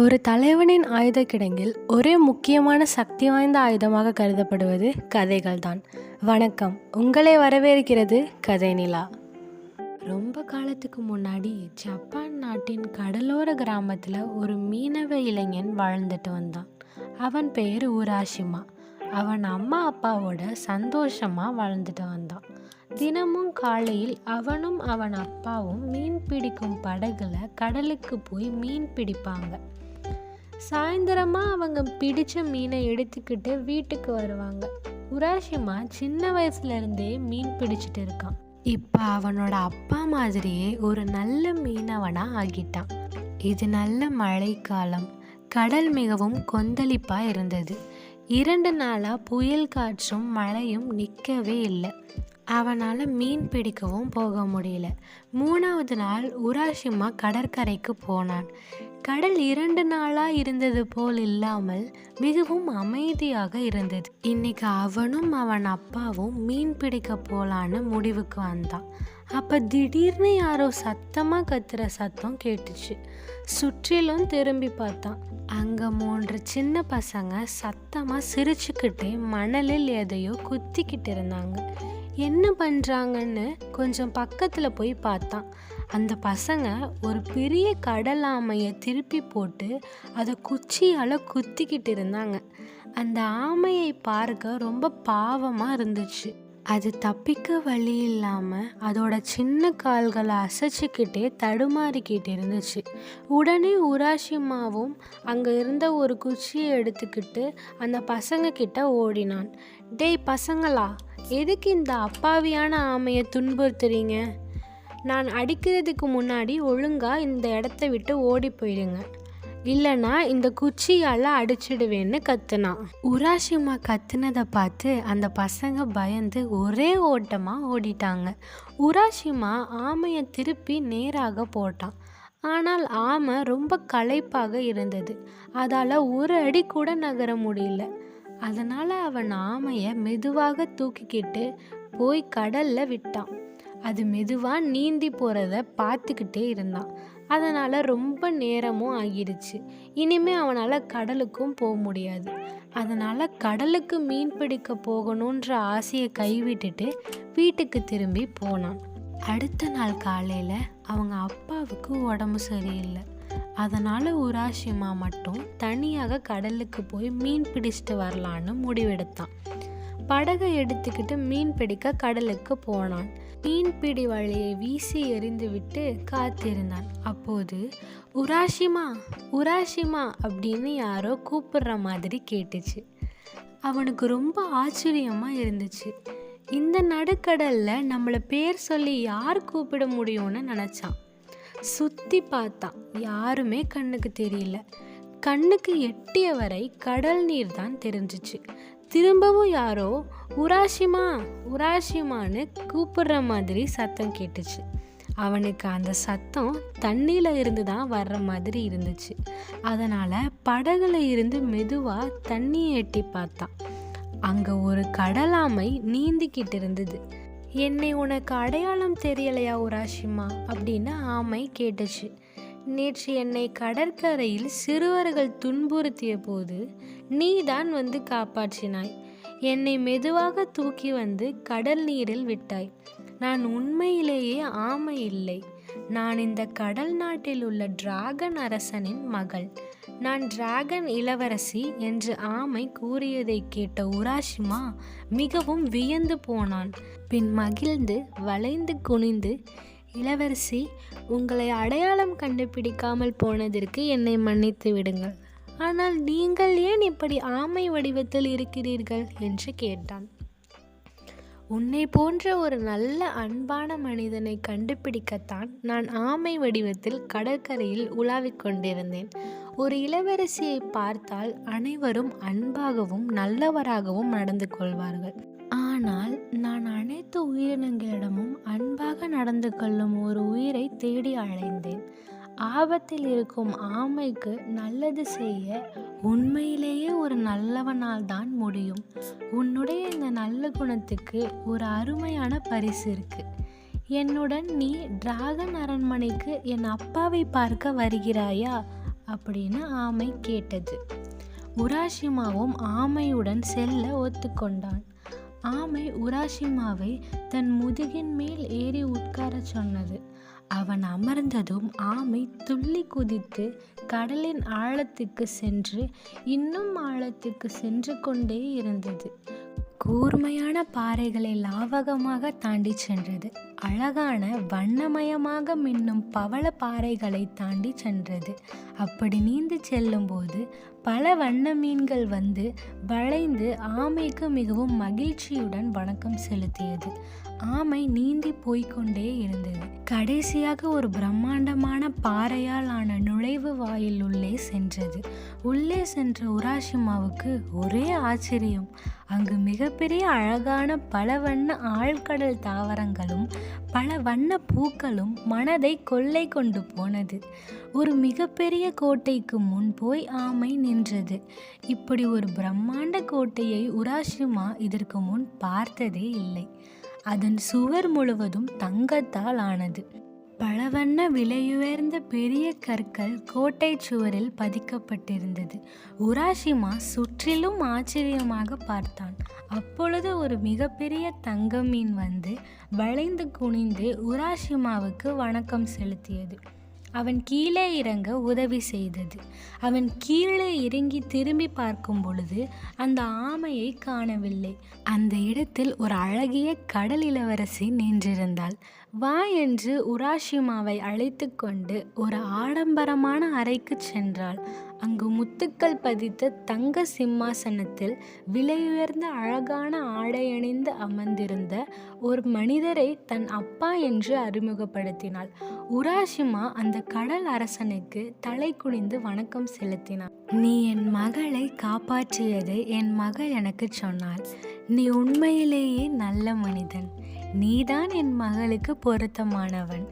ஒரு தலைவனின் ஆயுத கிடங்கில் ஒரே முக்கியமான சக்தி வாய்ந்த ஆயுதமாக கருதப்படுவது கதைகள்தான். வணக்கம். உங்களை வரவேற்கிறது கதை நிலா. ரொம்ப காலத்துக்கு முன்னாடி ஜப்பான் நாட்டின் கடலோர கிராமத்தில் ஒரு மீனவ இளைஞன் வாழ்ந்துட்டு வந்தான். அவன் பெயர் உராஷிமா அவன் அம்மா அப்பாவோட சந்தோஷமாக வாழ்ந்துட்டு வந்தான். தினமும் காலையில் அவனும் அவன் அப்பாவும் மீன் பிடிக்கும் படகுல கடலுக்கு போய் மீன் பிடிப்பாங்க. சாயந்தரமாக அவங்க பிடித்த மீனை எடுத்துக்கிட்டு வீட்டுக்கு வருவாங்க. உராஷிமா சின்ன வயசுலேருந்தே மீன் பிடிச்சிட்டு இருக்கான். இப்போ அவனோட அப்பா மாதிரியே ஒரு நல்ல மீனவனாக ஆகிட்டான். இது நல்ல மழைக்காலம். கடல் மிகவும் கொந்தளிப்பாக இருந்தது. இரண்டு நாளாக புயல் காற்றும் மழையும் நிற்கவே இல்லை. அவனால் மீன் பிடிக்கவும் போக முடியல. மூணாவது நாள் உராஷிமா கடற்கரைக்கு போனான். கடல் இரண்டு நாளாக இருந்தது போல் இல்லாமல் மிகவும் அமைதியாக இருந்தது. இன்னைக்கு அவனும் அவன் அப்பாவும் மீன் பிடிக்க போலான்னு முடிவுக்கு வந்தான். அப்போ திடீர்னு யாரோ சத்தமாக கத்துற சத்தம் கேட்டுச்சு. சுற்றிலும் திரும்பி பார்த்தான். அங்கே மூன்று சின்ன பசங்க சத்தமாக சிரிச்சுக்கிட்டே மணலில் எதையோ குத்திக்கிட்டு இருந்தாங்க. என்ன பண்ணுறாங்கன்னு கொஞ்சம் பக்கத்தில் போய் பார்த்தான். அந்த பசங்க ஒரு பெரிய கடல் ஆமையை திருப்பி போட்டு அதை குச்சியால் குத்திக்கிட்டு இருந்தாங்க. அந்த ஆமையை பார்க்க ரொம்ப பாவமாக இருந்துச்சு. அது தப்பிக்க வழி இல்லாமல் அதோட சின்ன கால்களை அசைச்சிக்கிட்டே தடுமாறிக்கிட்டு இருந்துச்சு. உடனே உராஷிமாவும் அங்கே இருந்த ஒரு குச்சியை எடுத்துக்கிட்டு அந்த பசங்க கிட்ட ஓடினான். டேய் பசங்களா எதுக்கு இந்த அப்பாவியான ஆமையை துன்புறுத்துறீங்க? நான் அடிக்கிறதுக்கு முன்னாடி ஒழுங்காக இந்த இடத்த விட்டு ஓடி போயிடுங்க. இல்லைனா இந்த குச்சியால் அடிச்சிடுவேன்னு கத்துனான் உராஷிமா கத்துனதை பார்த்து அந்த பசங்க பயந்து ஒரே ஓட்டமாக ஓடிட்டாங்க. உராஷிமா ஆமையை திருப்பி நேராக போட்டான். ஆனால் ஆமை ரொம்ப களைப்பாக இருந்தது. அதால் ஒரு அடி கூட நகர முடியல. அதனால் அவன் ஆமையை மெதுவாக தூக்கிக்கிட்டு போய் கடலில் விட்டான். அது மெதுவாக நீந்தி போகிறத பார்த்துக்கிட்டே இருந்தான். அதனால் ரொம்ப நேரமும் ஆகிடுச்சு. இனிமே அவனால் கடலுக்கும் போக முடியாது. அதனால் கடலுக்கு மீன் பிடிக்க போகணுன்ற ஆசையை கைவிட்டுட்டு வீட்டுக்கு திரும்பி போனான். அடுத்த நாள் காலையில் அவங்க அப்பாவுக்கு உடம்பு சரியில்லை. அதனால் உராஷிமா மட்டும் தனியாக கடலுக்கு போய் மீன் பிடிச்சிட்டு வரலான்னு முடிவெடுத்தான். படகை எடுத்துக்கிட்டு மீன் பிடிக்க கடலுக்கு போனான். மீன்பிடி வலையை வீசி எறிந்துவிட்டு காத்திருந்தான். அப்போது உராஷிமா உராஷிமா அப்படின்னு யாரோ கூப்பிடுற மாதிரி கேட்டுச்சு. அவனுக்கு ரொம்ப ஆச்சரியமாக இருந்துச்சு. இந்த நடுக்கடலில் நம்மளை பேர் சொல்லி யார் கூப்பிட முடியும்னு நினச்சான். சுற்றி பார்த்தான். யாருமே கண்ணுக்கு தெரியல. கண்ணுக்கு எட்டிய வரை கடல் நீர் தான் தெரிஞ்சிச்சு. திரும்பவும் யாரோ உராஷிமா உராஷிமான்னு கூப்பிடுற மாதிரி சத்தம் கேட்டுச்சு. அவனுக்கு அந்த சத்தம் தண்ணியில் இருந்து தான் வர்ற மாதிரி இருந்துச்சு. அதனால் படகுல இருந்து மெதுவாக தண்ணியை எட்டி பார்த்தான். அங்கே ஒரு கடலாமை நீந்திக்கிட்டு இருந்தது. என்னை உனக்கு அடையாளம் தெரியலையா உராஷிமா அப்படின்னு ஆமை கேட்டுச்சு. நேற்று என்னை கடற்கரையில் சிறுவர்கள் துன்புறுத்திய போது நீதான் வந்து காப்பாற்றினாய். என்னை மெதுவாக தூக்கி வந்து கடல் நீரில் விட்டாய். நான் உண்மையிலேயே ஆமை இல்லை. நான் இந்த கடல் நாட்டில் உள்ள டிராகன் அரசனின் மகள். நான் டிராகன் இளவரசி என்று ஆமை கூறியதை கேட்ட உராஷிமா மிகவும் வியந்து போனான் பின் மகிழ்ந்து வளைந்து குனிந்து இளவரசி உங்களை அடையாளம் கண்டுபிடிக்காமல் போனதற்கு என்னை மன்னித்து விடுங்கள். ஆனால் நீங்கள் ஏன் இப்படி ஆமை வடிவத்தில் இருக்கிறீர்கள்? என்று கேட்டான். உன்னை போன்ற ஒரு நல்ல அன்பான மனிதனை கண்டுபிடிக்கத்தான் நான் ஆமை வடிவத்தில் கடற்கரையில் உலாவிக் கொண்டிருந்தேன். ஒரு இளவரசியை பார்த்தால் அனைவரும் அன்பாகவும் நல்லவராகவும் நடந்து கொள்வார்கள். ஆனால் நான் அனைத்து உயிரினங்களிடமும் அன்பாக நடந்து கொள்ளும் ஒரு உயிரை தேடி அலைந்தேன். ஆபத்தில் இருக்கும் ஆமைக்கு நல்லது செய்ய உண்மையிலேயே ஒரு நல்லவனால் தான் முடியும். உன்னுடைய இந்த நல்ல குணத்துக்கு ஒரு அருமையான பரிசு இருக்கு. என்னுடன் நீ டிராகன் அரண்மனைக்கு என் அப்பாவை பார்க்க வருகிறாயா? அப்படின்னு ஆமை கேட்டது. உராஷிமாவும் ஆமையுடன் செல்ல ஒத்துக்கொண்டான். ஆமை உராஷிமாவை தன் முதுகின் மேல் ஏறி உட்காரச் சொன்னது. அவன் அமர்ந்ததும் ஆமை துள்ளி குதித்து கடலின் ஆழத்துக்கு சென்று இன்னும் ஆழத்துக்கு சென்று கொண்டே இருந்தது. கூர்மையான பாறைகளை லாவகமாக தாண்டி சென்றது. அழகான வண்ணமயமாக மின்னும் பவள பாறைகளை தாண்டி சென்றது. அப்படி நீந்தி செல்லும்போது பல வண்ண மீன்கள் வந்து வளைந்து ஆமைக்கு மிகவும் மகிழ்ச்சியுடன் வணக்கம் செலுத்தியது. ஆமை நீந்தி போய்க்கொண்டே இருந்தது. கடைசியாக ஒரு பிரம்மாண்டமான பாறையால் ஆன நுழைவு வாயில் உள்ளே சென்றது. உள்ளே சென்ற உராஷிமாவுக்கு ஒரே ஆச்சரியம். அங்கு மிகப்பெரிய அழகான பல வண்ண ஆழ்கடல் தாவரங்களும் பல வண்ண பூக்களும் மனதை கொள்ளை கொண்டு போனது. ஒரு மிகப்பெரிய கோட்டைக்கு முன் போய் ஆமை நின்றது. இப்படி ஒரு பிரம்மாண்ட கோட்டையை உராஷிமா இதற்கு முன் பார்த்ததே இல்லை. அதன் சுவர் முழுவதும் தங்கத்தால் ஆனது. பலவண்ண விலையுயர்ந்த பெரிய கற்கள் கோட்டை சுவரில் பதிக்கப்பட்டிருந்தது. உராஷிமா சுற்றிலும் ஆச்சரியமாக பார்த்தான். அப்பொழுது ஒரு மிகப்பெரிய தங்க மீன் வந்து வளைந்து குனிந்து உராஷிமாவுக்கு வணக்கம் செலுத்தியது. அவன் கீழே இறங்க உதவி செய்தது. அவன் கீழே இறங்கி திரும்பி பார்க்கும் பொழுது அந்த ஆமையை காணவில்லை. அந்த இடத்தில் ஒரு அழகிய கடல் இளவரசி நின்றிருந்தாள். வா என்று உராஷிமாவை அழைத்து கொண்டு ஒரு ஆடம்பரமான அறைக்கு சென்றாள். அங்கு முத்துக்கள் பதித்த தங்க சிம்மாசனத்தில் விலையுயர்ந்த அழகான ஆடையணிந்து அமர்ந்திருந்த ஒரு மனிதரை தன் அப்பா என்று அறிமுகப்படுத்தினாள். உராஷிமா அந்த கடல் அரசனுக்கு தலை குனிந்து வணக்கம் செலுத்தினார் நீ என் மகளை காப்பாற்றியதை என் மகள் எனக்கு சொன்னாள். நீ உண்மையிலேயே நல்ல மனிதன். நீதான் என் மகளுக்கு பொருத்தமானவன்.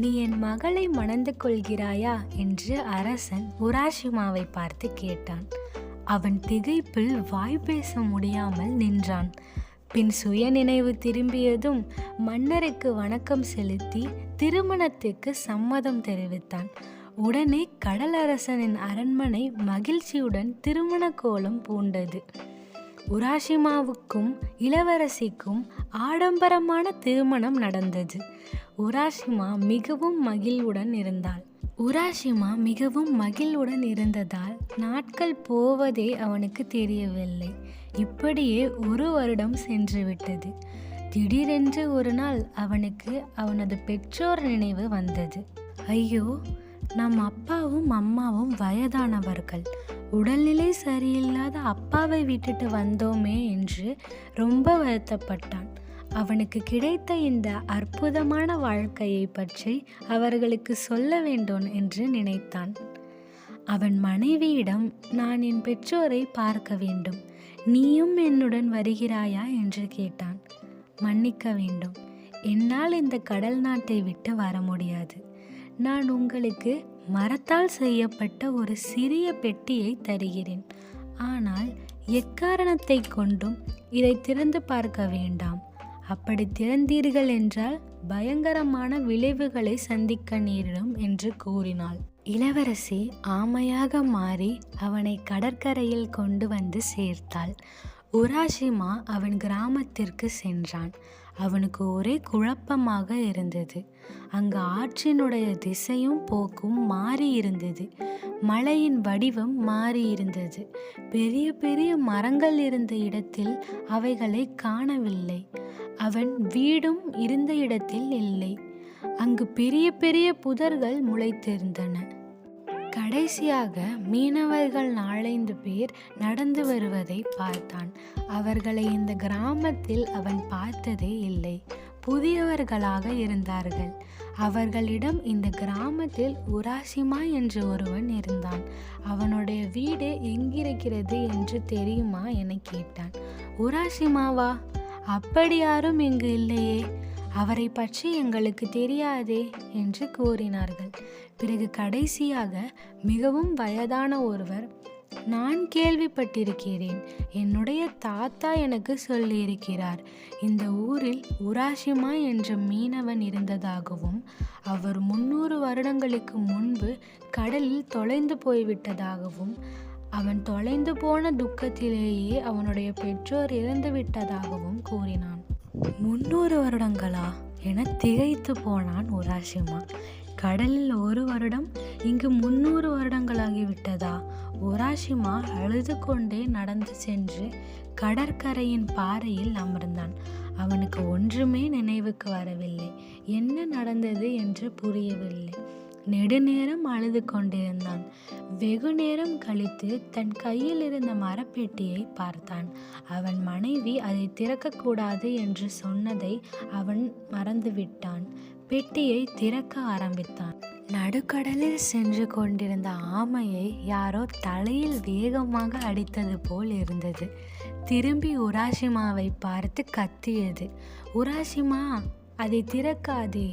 நீ என் மகளை மணந்து கொள்கிறாயா? என்று அரசன் உராஷிமாவை பார்த்து கேட்டான். அவன் திகைப்பில் வாய் பேச முடியாமல் நின்றான். பின் சுயநினைவு திரும்பியதும் மன்னருக்கு வணக்கம் செலுத்தி திருமணத்துக்கு சம்மதம் தெரிவித்தான். உடனே கடலரசனின் அரண்மனை மகிழ்ச்சியுடன் திருமண கோலம் பூண்டது. உராஷிமாவுக்கும் இளவரசிக்கும் ஆடம்பரமான திருமணம் நடந்தது. உராஷிமா மிகவும் மகிழ்வுடன் இருந்தாள். உராஷிமா மிகவும் மகிழ்வுடன் இருந்ததால் நாட்கள் போவதே அவனுக்கு தெரியவில்லை. இப்படியே ஒரு வருடம் சென்று விட்டது. திடீரென்று ஒரு நாள் அவனுக்கு அவனது பெற்றோர் நினைவு வந்தது. ஐயோ நம் அப்பாவும் அம்மாவும் வயதானவர்கள். உடல்நிலை சரியில்லாத அப்பாவை விட்டுட்டு வந்தோமே என்று ரொம்ப வருத்தப்பட்டான். அவனுக்கு கிடைத்த இந்த அற்புதமான வாழ்க்கையை பற்றி அவர்களுக்கு சொல்ல வேண்டும் என்று நினைத்தான். அவன் மனைவியிடம் நான் என் பெற்றோரை பார்க்க வேண்டும். நீயும் என்னுடன் வருகிறாயா? என்று கேட்டான். மன்னிக்க வேண்டும். என்னால் இந்த கடல் நாட்டை விட்டு வர முடியாது. நான் உங்களுக்கு மரத்தால் செய்யப்பட்ட ஒரு சிறிய பெட்டியை தருகிறேன். ஆனால் எக்காரணத்தை கொண்டும் இதை திறந்து பார்க்க வேண்டாம். அப்படி திறந்தீர்கள் என்றால் பயங்கரமான விளைவுகளை சந்திக்க நேரிடும் என்று கூறினாள். இளவரசி ஆமையாக மாறி அவனை கடற்கரையில் கொண்டு வந்து சேர்த்தாள். உராஷிமா அவன் கிராமத்திற்கு சென்றான். அவனுக்கு ஒரே குழப்பமாக இருந்தது. அங்கு ஆற்றினுடைய திசையும் போக்கும் மாறி இருந்தது. மலையின் வடிவம் மாறி இருந்தது. பெரிய பெரிய மரங்கள் இருந்த இடத்தில் அவைகளை காணவில்லை. அவன் வீடும் இருந்த இடத்தில் இல்லை. அங்கு பெரிய பெரிய புதர்கள் முளைத்திருந்தன. கடைசியாக மீனவர்கள் நாலைந்து பேர் நடந்து வருவதை பார்த்தான். அவர்களை இந்த கிராமத்தில் அவன் பார்த்ததே இல்லை. புதியவர்களாக இருந்தார்கள். அவர்களிடம் இந்த கிராமத்தில் உராசிமா என்று ஒருவன் இருந்தான். அவனுடைய வீடு எங்கிருக்கிறது என்று தெரியுமா என கேட்டான். உராசிமாவா? அப்படி யாரும் இங்கு இல்லையே. அவரை பற்றி எங்களுக்கு தெரியாதே என்று கூறினார்கள். பிறகு கடைசியாக மிகவும் வயதான ஒருவர் நான் கேள்விப்பட்டிருக்கிறேன். என்னுடைய தாத்தா எனக்கு சொல்லியிருக்கிறார். இந்த ஊரில் உராஷிமா என்ற மீனவன் இருந்ததாகவும் அவர் முன்னூறு வருடங்களுக்கு முன்பு கடலில் தொலைந்து போய்விட்டதாகவும் அவன் தொலைந்து போன துக்கத்திலேயே அவனுடைய பெற்றோர் இறந்து விட்டதாகவும் கூறினான். முன்னூறு வருடங்களா? என திகைத்து போனான் உராஷிமா கடலில் ஒரு வருடம் இங்கு முன்னூறு வருடங்களாகிவிட்டதா? உராஷிமா அழுது கொண்டே நடந்து சென்று கடற்கரையின் பாறையில் அமர்ந்தான். அவனுக்கு ஒன்றுமே நினைவுக்கு வரவில்லை. என்ன நடந்தது என்று புரியவில்லை. நெடுநேரம் அழுது கொண்டிருந்தான். வெகு நேரம் கழித்து தன் கையில் இருந்த மரப்பெட்டியை பார்த்தான். அவன் மனைவி அதை திறக்கக்கூடாது என்று சொன்னதை அவன் மறந்துவிட்டான். பெட்டியை திறக்க ஆரம்பித்தான். நடுக்கடலில் சென்று கொண்டிருந்த ஆமையை யாரோ தலையில் வேகமாக அடித்தது போல் இருந்தது. திரும்பி உராஷிமாவை பார்த்து கத்தியது. உராஷிமா அதை திறக்காதே.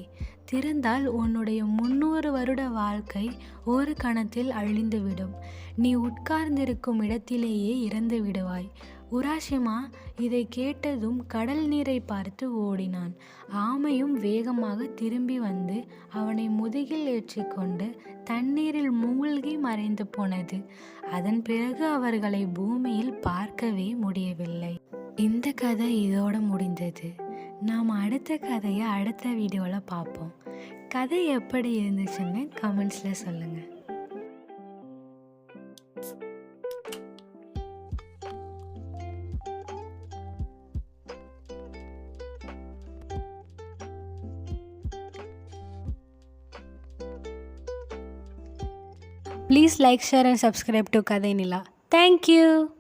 திறந்தால் உன்னுடைய முன்னூறு வருட வாழ்க்கை ஒரு கணத்தில் அழிந்துவிடும். நீ உட்கார்ந்திருக்கும் இடத்திலேயே இறந்து விடுவாய். உராஷிமா இதை கேட்டதும் கடல் நீரை பார்த்து ஓடினான். ஆமையும் வேகமாக திரும்பி வந்து அவனை முதுகில் ஏற்றிக்கொண்டு தண்ணீரில் மூழ்கி மறைந்து போனது. அதன் பிறகு அவர்களை பூமியில் பார்க்கவே முடியவில்லை. இந்த கதை இதோட முடிந்தது. நாம் அடுத்த கதையை அடுத்த வீடியோவில் பார்ப்போம் கதை எப்படி இருந்துச்சுன்னு கமெண்ட்ஸில் சொல்லுங்கள் Please like, share and subscribe to Kadai Nila. Thank you.